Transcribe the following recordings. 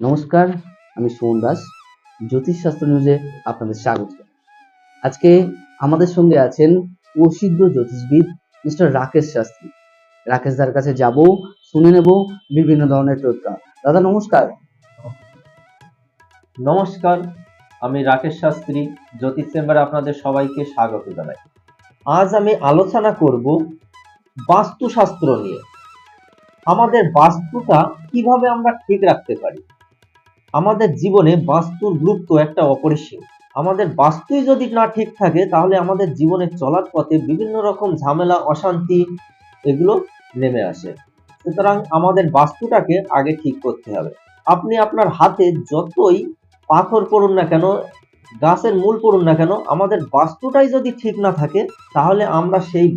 নমস্কার, আমি সুমন দাস জ্যোতিষশাস্ত্র নিউজে আপনাদের স্বাগত। আজকে আমাদের সঙ্গে আছেন প্রসিদ্ধ জ্যোতিষবিদ মিস্টার রাকেশ শাস্ত্রী। রাকেশ দার কাছে যাব, শুনে নেব বিভিন্ন ধরনের টোটকা দাদা, নমস্কার। নমস্কার, আমি রাকেশ শাস্ত্রী, জ্যোতিষ চেম্বারে আপনাদের সবাইকে স্বাগত জানাই। আজ আমি আলোচনা করব বাস্তুশাস্ত্র নিয়ে। আমাদের বাস্তুটা কীভাবে আমরা ঠিক রাখতে পারি? আমাদের জীবনে বাস্তুর গুরুত্ব একটা অপরিসীম। আমাদের বাস্তুই যদি না ঠিক থাকে, তাহলে আমাদের জীবনে চলার পথে বিভিন্ন রকম ঝামেলা, অশান্তি এগুলো নেমে আসে। সুতরাং আমাদের বাস্তুটাকে আগে ঠিক করতে হবে। আপনি আপনার হাতে যতই পাথর পড়ুন না কেন, গাছের মূল পড়ুন না কেন, আমাদের বাস্তুটাই যদি ঠিক না থাকে, তাহলে আমরা সেই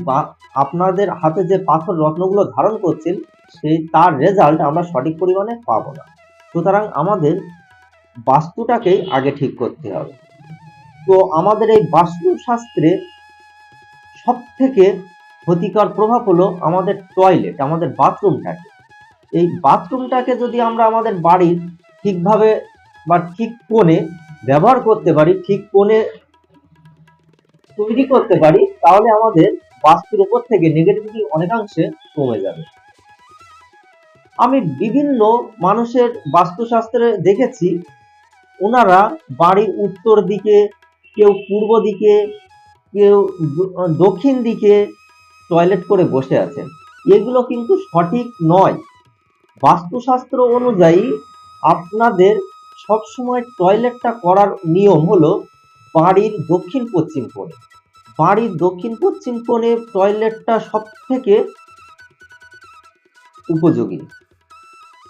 আপনাদের হাতে যে পাথর রত্নগুলো ধারণ করছেন, সেই তার রেজাল্ট আমরা সঠিক পরিমাণে পাবো না। সুতরাং আমাদের বাস্তুটাকেই আগে ঠিক করতে হবে। তো আমাদের এই বাস্তুশাস্ত্রে সব থেকে ক্ষতিকর প্রভাব হলো আমাদের টয়লেট আমাদের বাথরুমটাকে। এই বাথরুমটাকে যদি আমরা আমাদের বাড়ির ঠিকভাবে বা ঠিক কোণে ব্যবহার করতে পারি, ঠিক কোণে তৈরি করতে পারি, তাহলে আমাদের বাস্তুর উপর থেকে নেগেটিভিটি অনেকাংশে কমে যাবে। আমি বিভিন্ন মানুষের বাস্তুশাস্ত্রে দেখেছি ওনারা বাড়ির উত্তর দিকে, কেউ পূর্ব দিকে, কেউ দক্ষিণ দিকে টয়লেট করে বসে আছেন। এগুলো কিন্তু সঠিক নয়। বাস্তুশাস্ত্র অনুযায়ী আপনাদের সবসময় টয়লেটটা করার নিয়ম হলো বাড়ির দক্ষিণ পশ্চিম কোণে। বাড়ির দক্ষিণ পশ্চিম কোণে টয়লেটটা সব থেকে উপযোগী।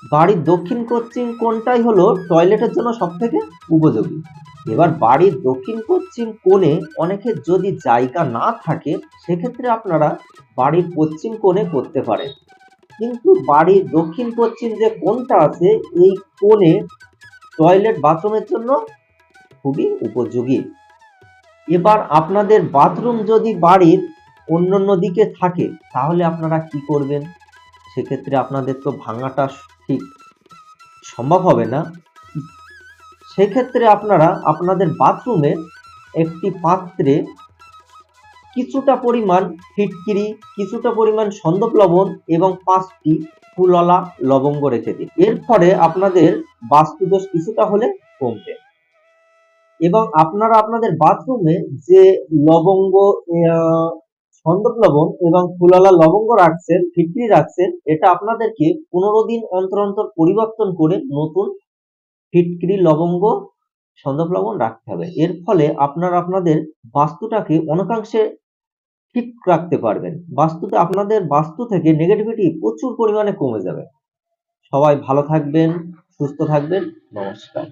বাড়ির দক্ষিণ পশ্চিম কোণটাই হলো টয়লেটের জন্য সব থেকে উপযোগী। এবার বাড়ির দক্ষিণ পশ্চিম কোণে অনেকের যদি জায়গা না থাকে, সেক্ষেত্রে আপনারা বাড়ির পশ্চিম কোণে করতে পারেন। কিন্তু বাড়ির দক্ষিণ পশ্চিম যে কোণটা আছে, এই কোণে টয়লেট বাথরুমের জন্য খুবই উপযোগী। এবার আপনাদের বাথরুম যদি বাড়ির অন্য দিকে থাকে, তাহলে আপনারা কি করবেন? সেক্ষেত্রে আপনাদের তো ভাঙাটা ঠিক সম্ভব হবে না? সেক্ষেত্রে আপনারা আপনাদের বাথরুমে একটি পাত্রে কিছুটা পরিমাণ ফিটকিরি, কিছুটা পরিমাণ সন্দক লবণ এবং পাঁচটি ফুলওয়ালা লবঙ্গ রেখে দিন। এর ফলে আপনাদের বাস্তুদোষ কিছুটা হলে কমবে। এবং আপনারা আপনাদের বাথরুমে যে লবঙ্গ সন্দক লবণ এবং ফুলওয়ালা লবঙ্গ রাখছেন ফিটকিরি রাখছেন, এটা আপনাদেরকে পনেরো দিন অন্তর অন্তর পরিবর্তন করে নতুন ফিটকিরি লবঙ্গ সন্দক লবণ রাখতে হবে। এর ফলে আপনারা আপনাদের বাস্তুটাকে অনেকাংশে ঠিক রাখতে পারবেন। বাস্তুতে আপনাদের বাস্তু থেকে নেগেটিভিটি প্রচুর পরিমাণে কমে যাবে। সবাই ভালো থাকবেন, সুস্থ থাকবেন, নমস্কার।